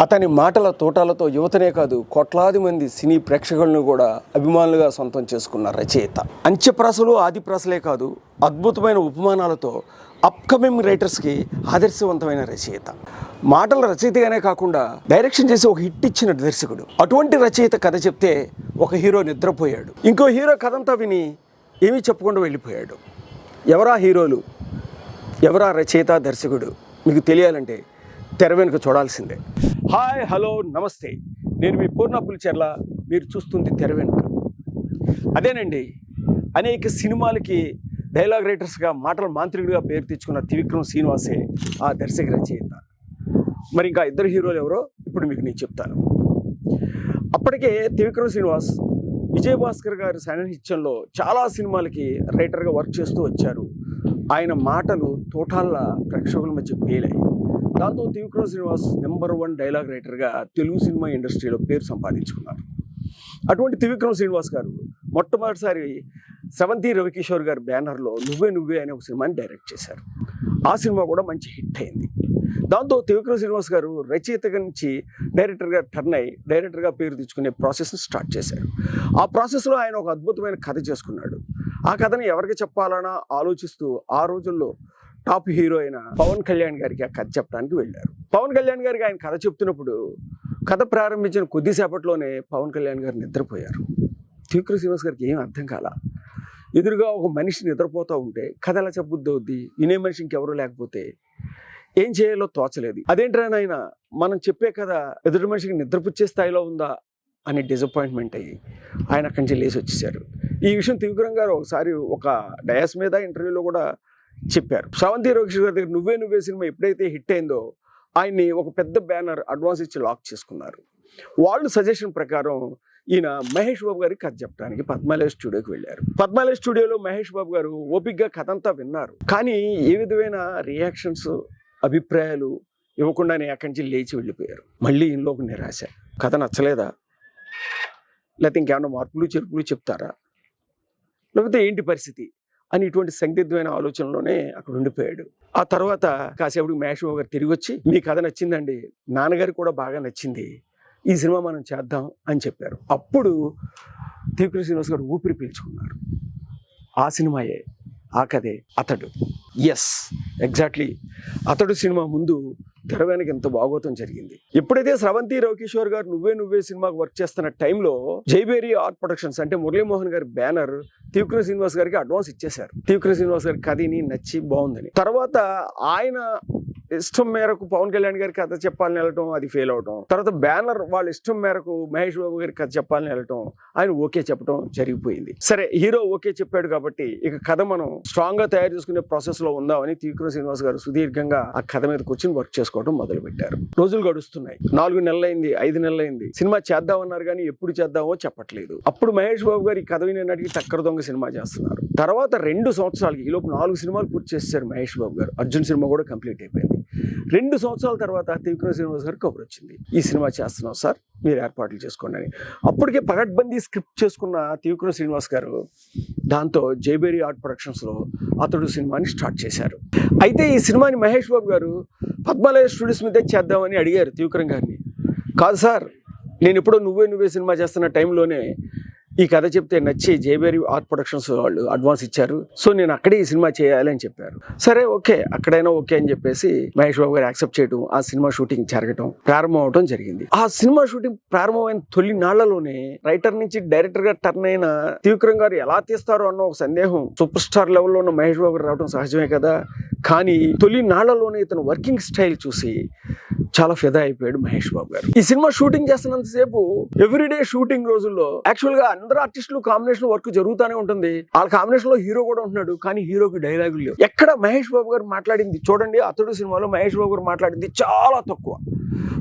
అతని మాటల తోటాలతో యువతనే కాదు కోట్లాది మంది సినీ ప్రేక్షకులను కూడా అభిమానులుగా సొంతం చేసుకున్న రచయిత. అంత్యప్రాసలు ఆదిప్రాసలే కాదు అద్భుతమైన ఉపమానాలతో అప్కమింగ్ రైటర్స్కి ఆదర్శవంతమైన రచయిత. మాటల రచయితగానే కాకుండా డైరెక్షన్ చేసి ఒక హిట్ ఇచ్చిన దర్శకుడు. అటువంటి రచయిత కథ చెప్తే ఒక హీరో నిద్రపోయాడు. ఇంకో హీరో కథంతా విని ఏమీ చెప్పకుండా వెళ్ళిపోయాడు. ఎవరా హీరోలు? ఎవరా రచయిత దర్శకుడు? మీకు తెలియాలంటే తెర వెనుక చూడాల్సిందే. హాయ్ హలో నమస్తే. నేను మీ పూర్ణపులి చెర్ల మీరు చూస్తుంది తెర వెనుక. అదేనండి అనేక సినిమాలకి డైలాగ్ రైటర్స్గా మాటల మాంత్రికుడిగా పేరు తెచ్చుకున్న త్రివిక్రమ్ శ్రీనివాసే ఆ దర్శక రచయిత మరి ఇంకా ఇద్దరు హీరోలు ఎవరో ఇప్పుడు మీకు నేను చెప్తాను. అప్పటికే త్రివిక్రమ్ శ్రీనివాస్ విజయభాస్కర్ గారి సాన్నిహిత్యంలో చాలా సినిమాలకి రైటర్గా వర్క్ చేస్తూ వచ్చారు. ఆయన మాటలు తోటాల ప్రేక్షకుల మధ్య పేలాయి దాంతో Trivikram Srinivas number one dialogue రైటర్గా తెలుగు సినిమా ఇండస్ట్రీలో పేరు సంపాదించుకున్నారు. అటువంటి త్రివిక్రమ శ్రీనివాస్ గారు మొట్టమొదటిసారి సెవంతి రవికిషోర్ గారి బ్యానర్లో నువ్వే నువ్వే అనే ఒక సినిమాని డైరెక్ట్ చేశారు. ఆ సినిమా కూడా మంచి హిట్ అయింది. దాంతో త్రివిక్రమ శ్రీనివాస్ గారు రచయితగా నుంచి డైరెక్టర్గా టర్న్ అయ్యి డైరెక్టర్గా పేరు తెచ్చుకునే ప్రాసెస్ని స్టార్ట్ చేశారు. ఆ ప్రాసెస్లో ఆయన ఒక అద్భుతమైన కథ చేసుకున్నాడు. ఆ కథని ఎవరికి చెప్పాలన్నా ఆలోచిస్తూ ఆ రోజుల్లో టాప్ హీరో అయిన పవన్ కళ్యాణ్ గారికి ఆ కథ చెప్పడానికి వెళ్ళారు. పవన్ కళ్యాణ్ గారికి ఆయన కథ చెప్తున్నప్పుడు కథ ప్రారంభించిన కొద్దిసేపట్లోనే పవన్ కళ్యాణ్ గారు నిద్రపోయారు. త్రివిక్రమ్ శ్రీనివాస్ గారికి ఏం అర్థం కాల? ఎదురుగా ఒక మనిషి నిద్రపోతూ ఉంటే కథ ఎలా చెప్పబుద్ధి అవుద్ది మనిషి ఇంకెవరూ లేకపోతే ఏం చేయాలో తోచలేదు. అదేంట్రా నాయన? మనం చెప్పే కథ ఎదుటి మనిషికి నిద్రపుచ్చే స్థాయిలో ఉందా? అని డిసప్పాయింట్మెంట్ అయ్యి ఆయన అక్కడి నుంచి లేచి వచ్చేసారు ఈ విషయం త్రివిక్రమ్ గారు ఒకసారి ఒక డయాస్ మీద ఇంటర్వ్యూలో కూడా చెప్పారు. శ్రవంతి రోక్షి గారి దగ్గర నువ్వే నువ్వే సినిమా ఎప్పుడైతే హిట్ అయిందో ఆయన్ని ఒక పెద్ద బ్యానర్ అడ్వాన్స్ ఇచ్చి లాక్ చేసుకున్నారు. వాళ్ళు సజెషన్ ప్రకారం ఈయన మహేష్ బాబు గారికి కథ చెప్పడానికి పద్మాలయ స్టూడియోకి వెళ్ళారు. పద్మాలయ స్టూడియోలో మహేష్ బాబు గారు ఓపిక్గా కథ అంతా విన్నారు. కానీ ఏ విధమైన రియాక్షన్స్ అభిప్రాయాలు ఇవ్వకుండానే అక్కడి నుంచి లేచి వెళ్ళిపోయారు. మళ్ళీ ఇంట్లో ఒక నిరాశ. కథ నచ్చలేదా? లేకపోతే ఇంకేమైనా మార్పులు చెరుపులు చెప్తారా? లేకపోతే ఏంటి పరిస్థితి? అని ఇటువంటి సందిగ్ధమైన ఆలోచనలోనే అక్కడ ఉండిపోయాడు. ఆ తర్వాత కాసేపటికి మహేష్ గారు తిరిగి వచ్చి మీ కథ నచ్చిందండి. నాన్నగారు కూడా బాగా నచ్చింది. ఈ సినిమా మనం చేద్దాం అని చెప్పారు. అప్పుడు త్రివిక్రమ్ శ్రీనివాస్ గారు ఊపిరి పీల్చుకున్నారు. ఆ సినిమాయే ఆ కథే అతడు. ఎస్ ఎగ్జాక్ట్లీ అతడు సినిమా ముందు తెర ఎంత బాగోతం జరిగింది. ఎప్పుడైతే స్రవంతి రవికిషోర్ గారు నువ్వే నువ్వే సినిమాకి వర్క్ చేస్తున్న టైంలో జైబేరి ఆర్ట్ ప్రొడక్షన్స్ అంటే మురళీమోహన్ గారి బ్యానర్ త్రివిక్రమ్ శ్రీనివాస్ గారికి అడ్వాన్స్ ఇచ్చేశారు. త్రివిక్రమ్ శ్రీనివాస్ గారి కథని నచ్చి బాగుందని. తర్వాత ఆయన ఇష్టం మేరకు పవన్ కళ్యాణ్ గారి కథ చెప్పాలని వెళ్ళటం అది ఫెయిల్ అవటం. తర్వాత బ్యానర్ వాళ్ళ ఇష్టం మేరకు మహేష్ బాబు గారి కథ చెప్పాలని వెళ్ళటం ఆయన ఓకే చెప్పడం జరిగిపోయింది. సరే హీరో ఓకే చెప్పాడు కాబట్టి ఇక కథ మనం స్ట్రాంగ్గా తయారు చేసుకునే ప్రాసెస్లో ఉందామని త్రివిక్రమ్ శ్రీనివాస్ గారు సుదీర్ఘంగా ఆ కథ మీద కూర్చొని వర్క్ చేసుకోవడం మొదలు పెట్టారు రోజులు గడుస్తున్నాయి. నాలుగు నెలలైంది ఐదు నెలలైంది. సినిమా చేద్దామన్నారు కానీ ఎప్పుడు చేద్దామో చెప్పట్లేదు. అప్పుడు మహేష్ బాబు గారు ఈ కథ వినేనాటికి టక్కర దొంగ సినిమా చేస్తున్నారు. తర్వాత రెండు సంవత్సరాలకి ఈ లోపు నాలుగు సినిమాలు పూర్తి చేశారు మహేష్ బాబు గారు. అర్జున్ సినిమా కూడా కంప్లీట్ అయిపోయింది. రెండు సంవత్సరాల తర్వాత త్రివిక్రమ్ శ్రీనివాస్ గారికి కబురు వచ్చింది. ఈ సినిమా చేస్తున్నాం సార్ మీరు ఏర్పాట్లు చేసుకోండి అని. అప్పటికే పగడ్బందీ స్క్రిప్ట్ చేసుకున్న త్రివిక్రమ్ శ్రీనివాస్ గారు దాంతో జైబేరి ఆర్ట్ ప్రొడక్షన్స్లో అతడు సినిమాని స్టార్ట్ చేశారు. అయితే ఈ సినిమాని మహేష్ బాబు గారు పద్మాలయ స్టూడియోస్ మీదే చేద్దామని అడిగారు త్రివిక్రమ్ గారిని. కాదు సార్ నేను ఎప్పుడో నువ్వే నువ్వే సినిమా చేస్తున్న టైంలోనే ఈ కథ చెప్తే నచ్చి జేబేరి ఆర్ట్ ప్రొడక్షన్స్ వాళ్ళు అడ్వాన్స్ ఇచ్చారు. సో నేను అక్కడే ఈ సినిమా చేయాలి అని చెప్పారు. సరే ఓకే అక్కడైనా ఓకే అని చెప్పేసి మహేష్ బాబు గారు యాక్సెప్ట్ చేయడం ఆ సినిమా షూటింగ్ జరగటం ప్రారంభం అవడం జరిగింది. ఆ సినిమా షూటింగ్ ప్రారంభమైన తొలి నాళ్ళలోనే రైటర్ నుంచి డైరెక్టర్గా టర్న్ అయిన త్రివిక్రమ్ గారు ఎలా తీస్తారో అన్న ఒక సందేహం సూపర్ స్టార్ లెవెల్లో ఉన్న మహేష్ బాబు గారు రావడం సహజమే కదా. కానీ తొలి నాళ్ళలోనే ఇతను వర్కింగ్ స్టైల్ చూసి చాలా ఫిదా అయిపోయాడు మహేష్ బాబు గారు. ఈ సినిమా షూటింగ్ చేస్తున్నంతసేపు ఎవ్రీడే షూటింగ్ రోజుల్లో యాక్చువల్గా అందరు ఆర్టిస్టులు కాంబినేషన్ వర్క్ జరుగుతూనే ఉంటుంది. వాళ్ళ కాంబినేషన్లో హీరో కూడా ఉంటున్నాడు కానీ హీరోకి డైలాగులు లేవు. ఎక్కడ మహేష్ బాబు గారు మాట్లాడింది చూడండి అతడు సినిమాలో మహేష్ బాబు గారు మాట్లాడింది చాలా తక్కువ.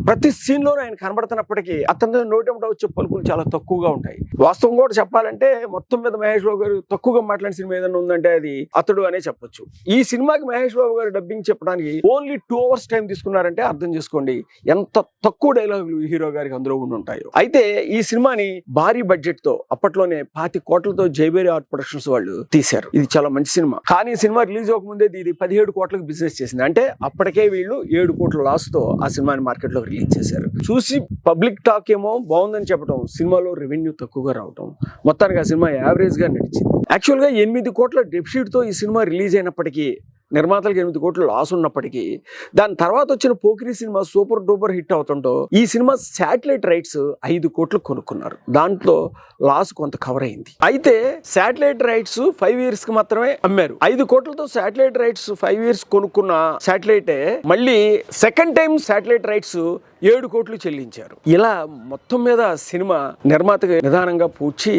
ప్రతి సీన్ ఆయన కనబడుతున్నప్పటికీ అతని నోటెంట వచ్చే పలుకులు చాలా తక్కువగా ఉంటాయి. వాస్తవం కూడా చెప్పాలంటే మొత్తం మీద మహేష్ బాబు గారు తక్కువగా మాట్లాడిన సినిమా ఏదైనా ఉందంటే అది అతడు అనే చెప్పొచ్చు. ఈ సినిమాకి మహేష్ బాబు గారు డబ్బింగ్ చెప్పడానికి ఓన్లీ టూ అవర్స్ టైం తీసుకున్నారంటే అర్థం చేసుకోండి. ఎంత తక్కువ డైలాగులు హీరో గారికి అందులో ఉండి ఉంటాయో. అయితే ఈ సినిమాని భారీ బడ్జెట్తో అప్పట్లోనే పాతి కోట్లతో జైబేరి ఆర్ట్ ప్రొడక్షన్స్ వాళ్ళు తీశారు. ఇది చాలా మంచి సినిమా. కానీ ఈ సినిమా రిలీజ్ అవ్వకముందే ఇది పదిహేడు కోట్లకు బిజినెస్ చేసింది. అంటే అప్పటికే వీళ్ళు ఏడు కోట్ల లాస్తో ఆ సినిమాని మార్కెట్లో రిలీజ్ చేశారు. చూసి పబ్లిక్ టాక్ ఏమో బాగుందని చెప్పడం సినిమాలో రెవెన్యూ తక్కువగా రావడం మొత్తానికి ఆ సినిమా యావరేజ్గా నడిచింది. యాక్చువల్గా ఎనిమిది కోట్ల డెఫిషిట్తో ఈ సినిమా రిలీజ్ అయినప్పటికీ నిర్మాతలకు ఎనిమిది కోట్లు లాస్ ఉన్నప్పటికీ దాని తర్వాత వచ్చిన Pokiri cinema super duper hit అవుతుంటో ఈ సినిమా శాటిలైట్ రైట్స్ ఐదు కోట్లు కొనుక్కున్నారు. దాంట్లో లాస్ కొంత కవర్ అయింది. అయితే శాటిలైట్ రైట్స్ ఫైవ్ ఇయర్స్కి మాత్రమే అమ్మారు. ఐదు కోట్లతో శాటిలైట్ రైట్స్ ఫైవ్ ఇయర్స్ కొనుక్కున్న శాటిలైట్ మళ్ళీ సెకండ్ టైం శాటిలైట్ రైట్స్ ఏడు కోట్లు చెల్లించారు. ఇలా మొత్తం మీద సినిమా నిర్మాతగా నిదానంగా పూడ్చి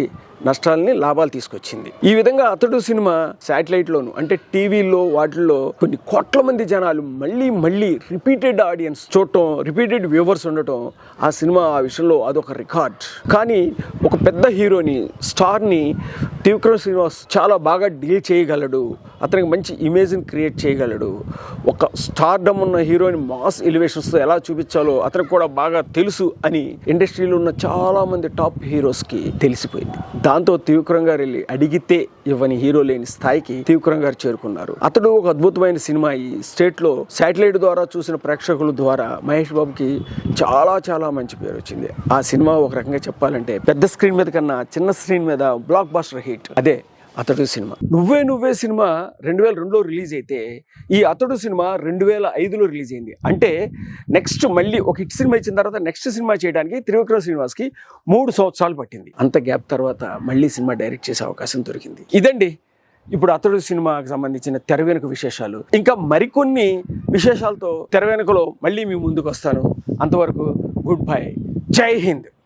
నష్టాలని లాభాలు తీసుకొచ్చింది. ఈ విధంగా అతడు సినిమా శాటిలైట్ లోను అంటే టీవీలో వాటిల్లో కొన్ని కోట్ల మంది జనాలు మళ్ళీ మళ్ళీ రిపీటెడ్ ఆడియన్స్ చూడటం రిపీటెడ్ వ్యూవర్స్ ఉండటం ఆ సినిమా ఆ విషయంలో అదొక రికార్డ్. కానీ ఒక పెద్ద హీరోని స్టార్ని త్రివిక్రమ్ శ్రీనివాస్ చాలా బాగా డీల్ చేయగలడు. అతనికి మంచి ఇమేజ్ని క్రియేట్ చేయగలడు. ఒక స్టార్డమ్ ఉన్న హీరోని మాస్ ఎలివేషన్స్తో ఎలా చూపించాలో అతనికి కూడా బాగా తెలుసు అని ఇండస్ట్రీలో ఉన్న చాలామంది టాప్ హీరోస్కి తెలిసిపోయింది. దాంతో త్రివిక్రమ్ గారు వెళ్ళి అడిగితే ఇవ్వని హీరో లేని స్థాయికి త్రివిక్రమ్ గారు చేరుకున్నారు. అతడు ఒక అద్భుతమైన సినిమా ఈ స్టేట్లో శాటిలైట్ ద్వారా చూసిన ప్రేక్షకుల ద్వారా మహేష్ బాబుకి చాలా చాలా మంచి పేరు వచ్చింది. ఆ సినిమా ఒక రకంగా చెప్పాలంటే పెద్ద స్క్రీన్ మీద కన్నా చిన్న స్క్రీన్ మీద బ్లాక్ బాస్టర్ హిట్ అదే అతడు సినిమా. నువ్వే నువ్వే సినిమా రెండు వేల రెండులో రిలీజ్ అయితే ఈ అతడు సినిమా రెండు వేల ఐదులో రిలీజ్ అయింది. అంటే నెక్స్ట్ మళ్ళీ ఒక హిట్ సినిమా ఇచ్చిన తర్వాత నెక్స్ట్ సినిమా చేయడానికి త్రివిక్రమ్ శ్రీనివాస్కి మూడు సంవత్సరాలు పట్టింది. అంత గ్యాప్ తర్వాత మళ్ళీ సినిమా డైరెక్ట్ చేసే అవకాశం దొరికింది. ఇదండి. ఇప్పుడు అతడు సినిమాకి సంబంధించిన తెర వెనుక విశేషాలు. ఇంకా మరికొన్ని విశేషాలతో తెర వెనుకలో మళ్ళీ మీ ముందుకు వస్తాను. అంతవరకు గుడ్ బై. జై హింద్.